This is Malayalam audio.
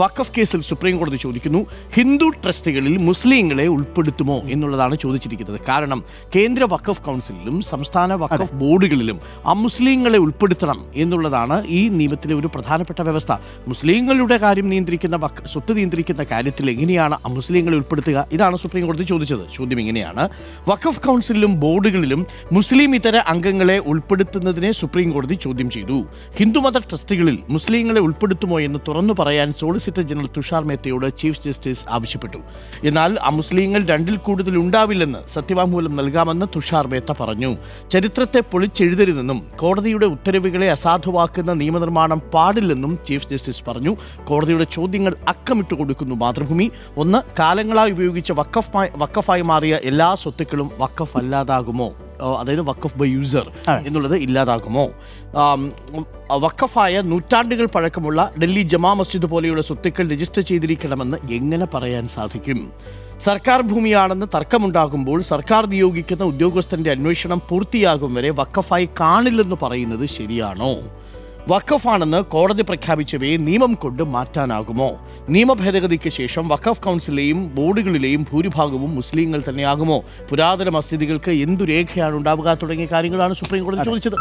വഖഫ് കേസിൽ സുപ്രീം കോടതി ചോദിക്കുന്നു ഹിന്ദു ട്രസ്റ്റുകളിൽ മുസ്ലിങ്ങളെ ഉൾപ്പെടുത്തുമോ എന്നുള്ളതാണ് ചോദിച്ചിരിക്കുന്നത്. കാരണം കേന്ദ്ര വഖഫ് കൗൺസിലിലും സംസ്ഥാന വഖഫ് ബോർഡുകളിലും അമുസ്ലിങ്ങളെ ഉൾപ്പെടുത്തണം എന്നുള്ളതാണ് ഈ നിയമത്തിലെ ഒരു പ്രധാനപ്പെട്ട വ്യവസ്ഥ. മുസ്ലിങ്ങളുടെ കാര്യം നിയന്ത്രിക്കുന്ന സ്വത്ത് നിയന്ത്രിക്കുന്ന കാര്യത്തിൽ എങ്ങനെയാണ് അമുസ്ലിങ്ങളെ ഉൾപ്പെടുത്തുക? ഇതാണ് സുപ്രീം കോടതി ചോദിച്ചത്. ചോദ്യം ഇങ്ങനെയാണ്. വഖഫ് കൗൺസിലിലും ബോർഡുകളിലും മുസ്ലിം ഇതര അംഗങ്ങളെ ഉൾപ്പെടുത്തുന്നതിനെ സുപ്രീം കോടതി ചോദ്യം ചെയ്തു. ഹിന്ദുമത ട്രസ്റ്റുകളിൽ മുസ്ലിങ്ങളെ ഉൾപ്പെടുത്തുമോ എന്ന് തുറന്നു പറയാൻ സോളിസിറ്റർ ജനറൽ തുഷാർ മേത്തയോട് ചീഫ് ജസ്റ്റിസ് ആവശ്യപ്പെട്ടു. എന്നാൽ അമുസ്ലിങ്ങൾ രണ്ടിൽ കൂടുതൽ ഉണ്ടാവില്ലെന്ന് സത്യവാങ്മൂലം നൽകാമെന്ന് തുഷാർ മേത്ത പറഞ്ഞു. ചരിത്രത്തെ പൊളിച്ചെഴുതരുതെന്നും കോടതിയുടെ ഉത്തരവുകളെ അസാധുവാക്കുന്ന നിയമനിർമ്മാണം പാടില്ലെന്നും ചീഫ് ജസ്റ്റിസ് പറഞ്ഞു. കോടതിയുടെ ചോദ്യങ്ങൾ അക്കമിട്ട് കൊടുക്കുന്നു മാതൃഭൂമി. ഒന്ന് കാലങ്ങളായി ഉപയോഗിച്ച വക്കഫ് വക്കഫായി മാറിയ എല്ലാ സ്വത്തുക്കളും വക്കഫ് അല്ലാതാകുമോ അതായത് വക്കഫ് ബൈ യൂസർ എന്നുള്ളത് ഇല്ലാതാകുമോ? വക്കഫായ നൂറ്റാണ്ടുകൾ പഴക്കമുള്ള ഡൽഹി ജമാ മസ്ജിദ് പോലെയുള്ള സ്വത്തുക്കൾ രജിസ്റ്റർ ചെയ്തിരിക്കണമെന്ന് എങ്ങനെ പറയാൻ സാധിക്കും? സർക്കാർ ഭൂമിയാണെന്ന് തർക്കമുണ്ടാകുമ്പോൾ സർക്കാർ നിയോഗിക്കുന്ന ഉദ്യോഗസ്ഥന്റെ അന്വേഷണം പൂർത്തിയാകും വരെ വക്കഫായി കാണില്ലെന്ന് പറയുന്നത് ശരിയാണോ? വഖഫാണെന്ന് കോടതി പ്രഖ്യാപിച്ചവയെ നിയമം കൊണ്ട് മാറ്റാനാകുമോ? നിയമ ഭേദഗതിക്ക് ശേഷം വഖഫ് കൗൺസിലെയും ബോർഡുകളിലെയും ഭൂരിഭാഗവും മുസ്ലിങ്ങൾ തന്നെയാകുമോ? പുരാതന മസ്ജിദുകൾക്ക് എന്തു രേഖയാണ് ഉണ്ടാവുക തുടങ്ങിയ കാര്യങ്ങളാണ് സുപ്രീം കോടതി ചോദിച്ചത്.